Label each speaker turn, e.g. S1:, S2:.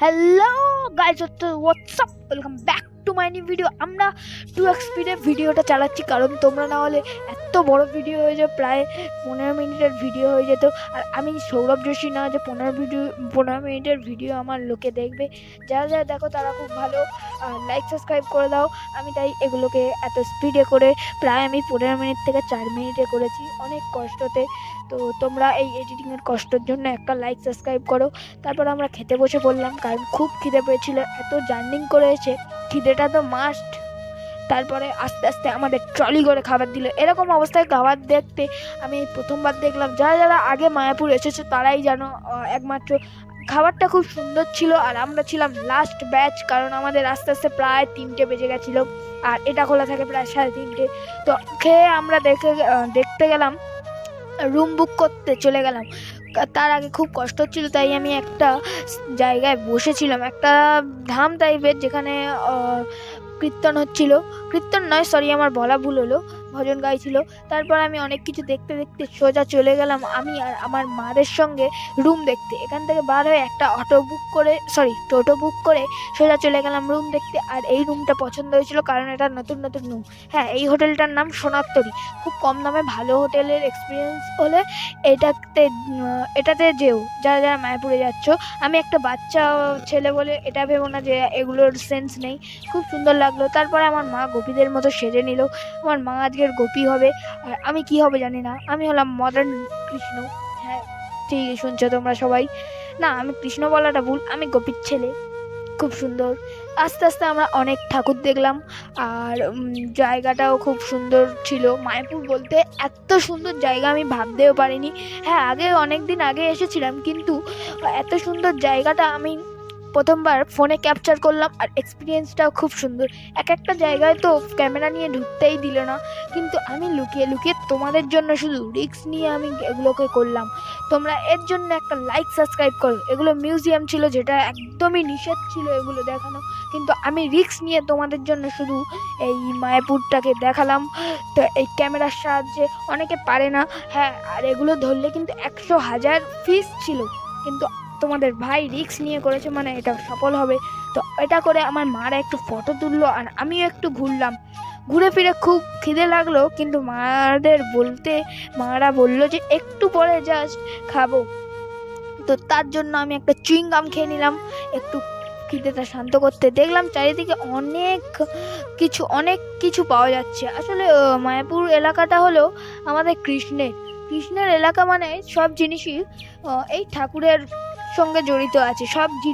S1: Hello guys what's up welcome back to my new video আমরা টু এক্সপিডে ভিডিওটা চালাচ্ছি, কারণ তোমরা না হলে এত বড় ভিডিও হয়ে যায়, প্রায় পনেরো মিনিটের ভিডিও হয়ে যেত। আর আমি সৌরভ যোশী না, যে পনেরো ভিডিও পনেরো মিনিটের ভিডিও আমার লোকে দেখবে। যারা যারা দেখো, তারা খুব ভালো। লাইক সাবস্ক্রাইব করে দাও। আমি তাই এগুলোকে এত স্পিডে করে প্রায় আমি পনেরো মিনিট থেকে চার মিনিটে করেছি অনেক কষ্টতে। তো তোমরা এই এডিটিংয়ের কষ্টের জন্য একটা লাইক সাবস্ক্রাইব করো। তারপর আমরা খেতে বসে পড়লাম কারণ খুব খিদে পেয়েছিল, এত জার্নিং করেছে, খিদেটা তো মাস্ট তারপরে আস্তে আস্তে আমাদের ট্রলি করে খাবার দিল। এরকম অবস্থায় খাবার দেখতে আমি প্রথমবার দেখলাম। যারা যারা আগে মায়াপুর এসেছে তারাই জানো একমাত্র খাবারটা খুব সুন্দর ছিল আর আমরা ছিলাম লাস্ট ব্যাচ কারণ আমাদের আস্তে আস্তে প্রায় তিনটে বেজে গেছিল আর এটা খোলা থাকে প্রায় সাড়ে তিনটে। তো খেয়ে আমরা দেখে দেখতে গেলাম রুম বুক করতে চলে গেলাম। তার আগে খুব কষ্ট হচ্ছিল, তাই আমি একটা জায়গায় বসেছিলাম, একটা ধাম টাইপের যেখানে কীর্তন হচ্ছিল। কীর্তন নয় সরি আমার বলা ভুল হলো। ভজন গাইছিল। তারপর আমি অনেক কিছু দেখতে দেখতে সোজা চলে গেলাম আমি আর আমার মাদের সঙ্গে রুম দেখতে। এখান থেকে বার হয়ে একটা অটো বুক করে সরি টোটো বুক করে সোজা চলে গেলাম রুম দেখতে। আর এই রুমটা পছন্দ হয়েছিল কারণ এটা নতুন নতুন রুম হ্যাঁ এই হোটেলটার নাম সোনাত্তরী খুব কম দামে ভালো হোটেলের এক্সপিরিয়েন্স হলে এটাতে এটাতে যেও। যারা যারা মায়াপুরে যাচ্ছ, আমি একটা বাচ্চা ছেলে বলে এটা ভেবো না যে এগুলোর সেন্স নেই। খুব সুন্দর লাগল। তারপরে আমার মা গোপীদের মতো সেজে নিল। আমার মা আজকের গোপী হবে। আর আমি কি হবে জানি না। আমি হলাম মডার্ন কৃষ্ণ। হ্যাঁ ঠিক শুনছো তোমরা সবাই। না, আমি কৃষ্ণ বলাটা ভুল, আমি গোপীর ছেলে। খুব সুন্দর। আস্তে আস্তে আমরা অনেক ঠাকুর দেখলাম। আর জায়গাটাও খুব সুন্দর ছিল। মায়াপুর বলতে এত সুন্দর জায়গা আমি ভাবতেও পারিনি। হ্যাঁ আগে অনেক দিন আগে এসেছিলাম, কিন্তু এত সুন্দর জায়গাটা আমি প্রথমবার ফোনে ক্যাপচার করলাম আর এক্সপিরিয়েন্সটাও খুব সুন্দর। এক একটা জায়গায় তো ক্যামেরা নিয়ে ঢুকতেই দিল না। কিন্তু আমি লুকিয়ে লুকিয়ে তোমাদের জন্য শুধু রিস্ক নিয়ে আমি এগুলোকে করলাম। তোমরা এর জন্য একটা লাইক সাবস্ক্রাইব করো। এগুলো মিউজিয়াম ছিল যেটা একদমই নিষেধ ছিল এগুলো দেখানো। কিন্তু আমি রিস্ক নিয়ে তোমাদের জন্য শুধু এই মায়াপুরটাকে দেখালাম। তো এই ক্যামেরার সাহায্যে অনেকে পারে না। হ্যাঁ আর এগুলো ধরলে কিন্তু একশো হাজার ফিস ছিল। কিন্তু তোমাদের ভাই রিস্ক নিয়ে করেছে মানে এটা সফল হবে। তো এটা করে আমার মারা একটু ফটো তুললো আর আমিও একটু ঘুরলাম। ঘুরে ফিরে খুব খিদে লাগল, কিন্তু মাদের বলতে, মারা বলল যে একটু পরে জাস্ট খাব। তো তার জন্য আমি একটা চুইংগাম খেয়ে নিলাম, একটু খিদেটা শান্ত করতে। দেখলাম চারিদিকে অনেক কিছু অনেক কিছু পাওয়া যাচ্ছে। আসলে মায়াপুর এলাকাটা হলো আমাদের কৃষ্ণের। কৃষ্ণের এলাকা মানে সব জিনিসই এই ঠাকুরের সঙ্গে জড়িত আছে। সব জিনিস